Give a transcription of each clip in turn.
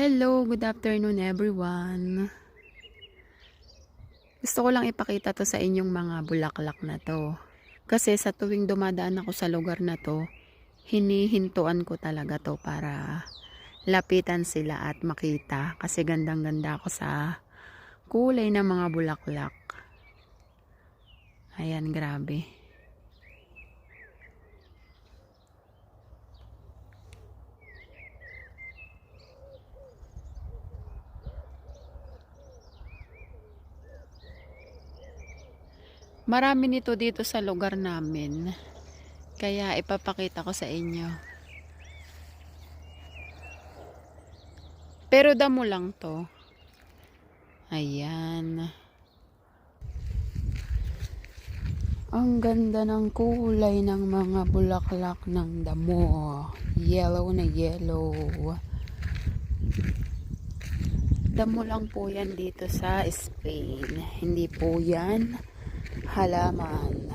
Hello, good afternoon everyone. Gusto ko lang ipakita to sa inyong mga bulaklak na to. Kasi sa tuwing dumadaan ako sa lugar na to, hinihintuan ko talaga to para lapitan sila at makita. Kasi gandang-ganda ako sa kulay ng mga bulaklak. Ayan, grabe. Marami nito dito sa lugar namin. Kaya ipapakita ko sa inyo. Pero damo lang to. Ayan. Ang ganda ng kulay ng mga bulaklak ng damo. Yellow na yellow. Damo lang po yan dito sa Spain. Hindi po yan halaman.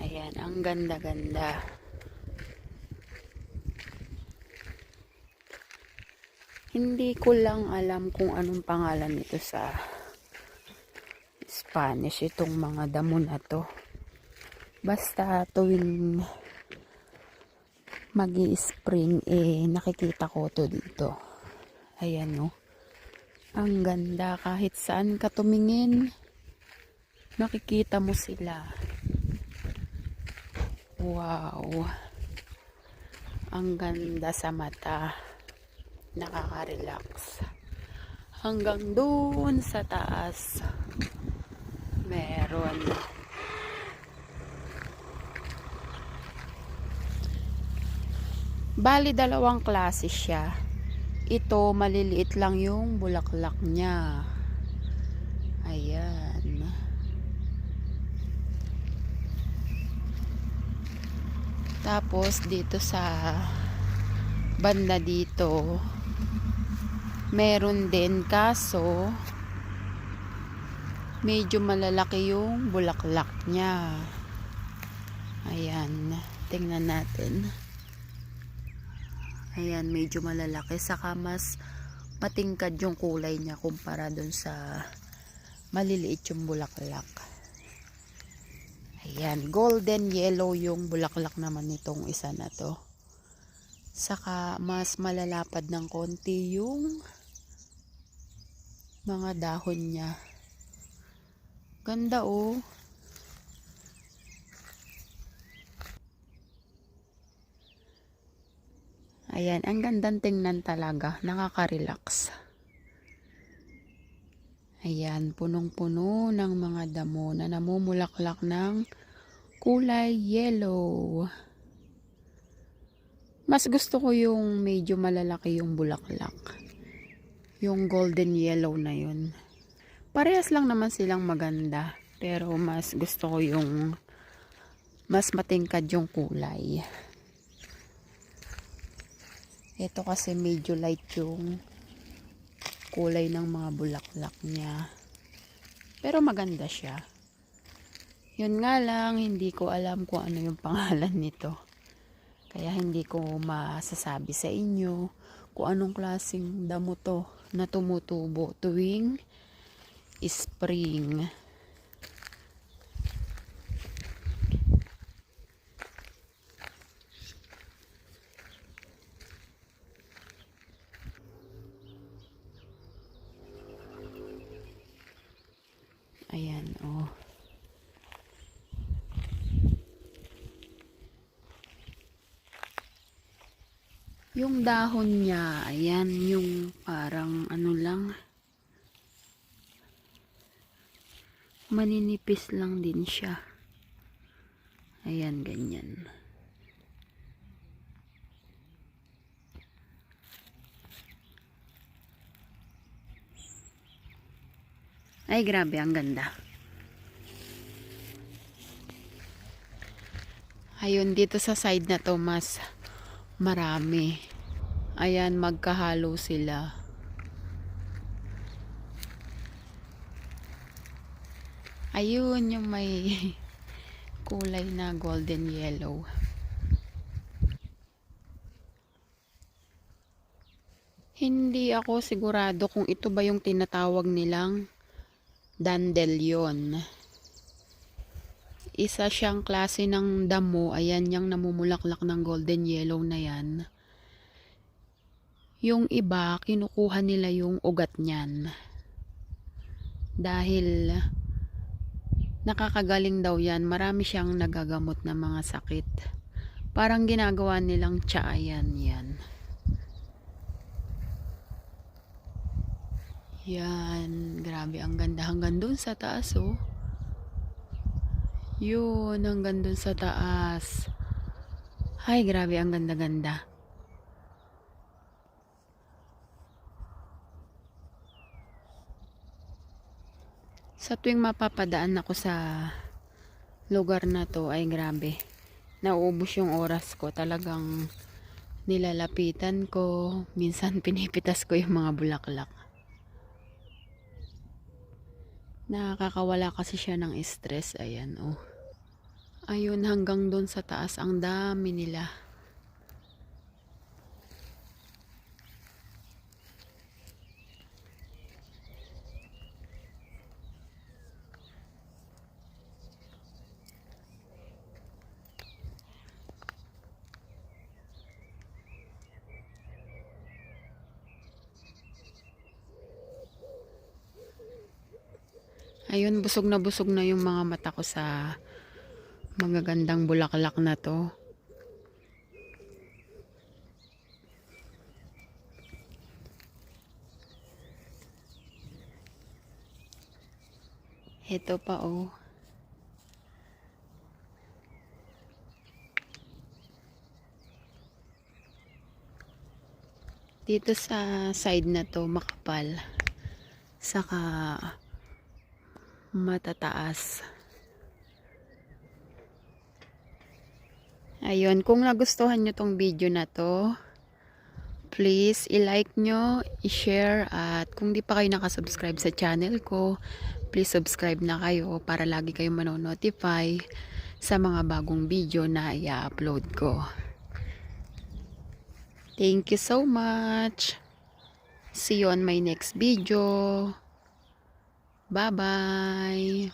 Ayan, ang ganda-ganda. Hindi ko lang alam kung anong pangalan nito sa Spanish, itong mga damo na to. Basta tuwing mag spring eh, nakikita ko to dito. Ayan, no. Ang ganda kahit saan ka tumingin makikita mo sila. Wow. Ang ganda sa mata. Nakaka-relax. Hanggang doon sa taas. Meron. Bali, dalawang klase siya. Ito, maliliit lang yung bulaklak niya. Ayan. Tapos dito sa banda dito meron din kaso medyo malalaki yung bulaklak niya. Ayan, tingnan natin. Ayan, medyo malalaki saka mas matingkad yung kulay niya kumpara dun sa maliliit yung bulaklak. Ayan, golden yellow yung bulaklak naman nitong isa na to. Saka mas malalapad ng konti yung mga dahon niya. Ganda oh. Ayan, ang gandang tingnan talaga. Nakaka-relax. Ayan, punong-puno ng mga damo na namumulaklak ng kulay yellow. Mas gusto ko yung medyo malalaki yung bulaklak. Yung golden yellow na yun. Parehas lang naman silang maganda. Pero mas gusto ko yung mas matingkad yung kulay. Ito kasi medyo light yung kulay ng mga bulaklak niya. Pero maganda siya. Yun nga lang, hindi ko alam kung ano yung pangalan nito. Kaya hindi ko masasabi sa inyo kung anong klaseng damo to na tumutubo tuwing spring. Ayan, oh. Yung dahon niya, ayan, yung parang ano lang, maninipis lang din siya. Ayan, ganyan. Ay, grabe, ang ganda. Ayun, dito sa side na to, mas marami. Ayan, magkahalo sila. Ayun, yung may kulay na golden yellow. Hindi ako sigurado kung ito ba yung tinatawag nilang dandelion. Isa siyang klase ng damo. Ayan yung namumulaklak ng golden yellow na yan. Yung iba, kinukuha nila yung ugat niyan. Dahil nakakagaling daw yan. Marami siyang nagagamot na mga sakit. Parang ginagawa nilang tsaayan yan. Yan, grabe ang ganda hanggang dun sa taas oh. Yun, hanggang dun sa taas. Ay, grabe ang ganda-ganda. Sa tuwing mapapadaan ako sa lugar na to ay grabe. Nauubos yung oras ko. Talagang nilalapitan ko. Minsan pinipitas ko yung mga bulaklak. Nakakawala kasi siya ng stress. Ayan, oh. Ayun, hanggang doon sa taas. Ang dami nila. Ayun, busog na busog na yung mga mata ko sa magagandang bulaklak na to. Ito pa oh. Dito sa side na to makapal. Saka matataas. Ayun, kung nagustuhan nyo tong video na to, please i-like nyo, i-share, at kung di pa kayo nakasubscribe sa channel ko, please subscribe na kayo para lagi kayong manonotify sa mga bagong video na i-upload ko. Thank you so much. See you on my next video. Bye-bye.